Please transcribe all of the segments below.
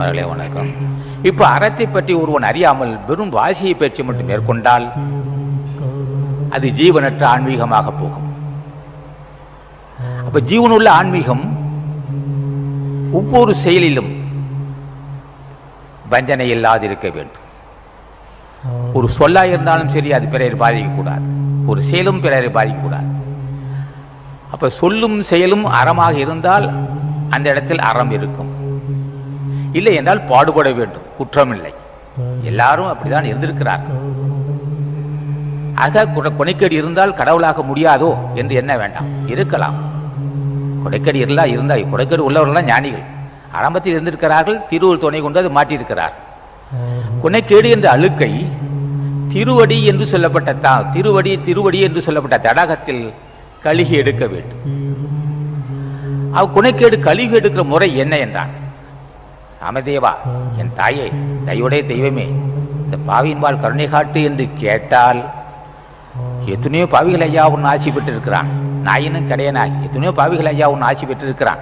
அவர்களே வணக்கம். இப்போ அறத்தை பற்றி ஒருவன் அறியாமல் வெறும் வாசியை பயிற்சி மட்டும் மேற்கொண்டால் அது ஜீவனற்ற ஆன்மீகமாக போகும். அப்ப ஜீவனுள்ள ஆன்மீகம் ஒவ்வொரு செயலிலும் வஞ்சனை இல்லாது இருக்க வேண்டும். ஒரு சொல்லா இருந்தாலும் சரி அது பிறரை பாதிக்கக்கூடாது. ஒரு செயலும் பிறரை பாதிக்கக்கூடாது. அப்ப சொல்லும் செயலும் அறமாக இருந்தால் அந்த இடத்தில் அறம் இருக்கும். இல்லை என்றால் பாடுபட வேண்டும். குற்றமில்லை. எல்லாரும் அப்படிதான் இருந்திருக்கிறார்கள். ஆக கொனைக்கடி இருந்தால் கடவுளாக முடியாதோ என்று எண்ண வேண்டாம். இருக்கலாம். கொடைக்கேடு இருந்தா இருந்தா கொடைக்கேடு உள்ளவர்கள்லாம் ஞானிகள். ஆரம்பத்தில் இருந்திருக்கிறார்கள் திருவள்ளுவர் துணை கொண்டு அது மாட்டியிருக்கிறார். கொனைக்கேடு என்ற அழுக்கை திருவடி என்று சொல்லப்பட்ட தா திருவடி திருவடி என்று சொல்லப்பட்ட தடாகத்தில் கழுகி எடுக்க வேண்டும். அவ குணைக்கேடு கழுவி எடுக்கிற முறை என்ன என்றான். ராமதேவா என் தாயே தயவுடைய தெய்வமே இந்த பாவியின்பால் கருணை காட்டு என்று கேட்டால் எத்தனையோ பாவிகள் ஐயா உன் ஆசி பெற்றிருக்கிறான். நாயினும் கடையனாகி எத்தனையோ பாவிகள் ஐயா உன் ஆசி பெற்றிருக்கிறான்.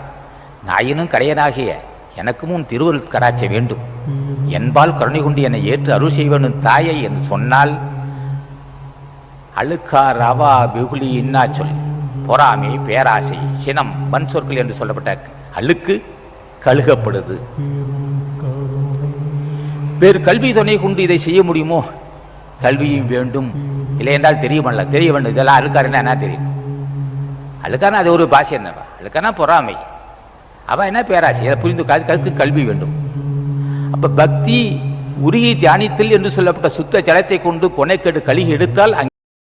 நாயினும் கடையனாகிய எனக்கும் உன் திருவருள் கடாச்ச வேண்டும். என்பால் கருணை கொண்டு என்னை ஏற்று அருள் செய்ய வேண்டும் தாயை என்று சொன்னால் அழுக்கா ரவா வெகுளி இன்னா சொல். பொறாமை பேராசை சினம் வன் சொற்கள் என்று சொல்லப்பட்ட அழுக்கு கழுகப்படுது. வேறு கல்வி துணை கொண்டு இதை செய்ய முடியுமோ? கல்வியும் வேண்டும். இல்லை என்றால் தெரியுமல்ல தெரிய வேண்டும். இதெல்லாம் அழுக்காருன்னா என்ன தெரியும்? அழுக்கானா அது ஒரு பாஷை என்னவா? அழுக்கானா பொறாமை. அவன் என்ன பேராசி? அதை புரிந்து அதுக்கு கல்வி வேண்டும். அப்ப பக்தி உருகி தியானித்தல் என்று சொல்லப்பட்ட சுத்த ஜலத்தை கொண்டு கொனைக்கெடு கழுகி எடுத்தால் அங்கே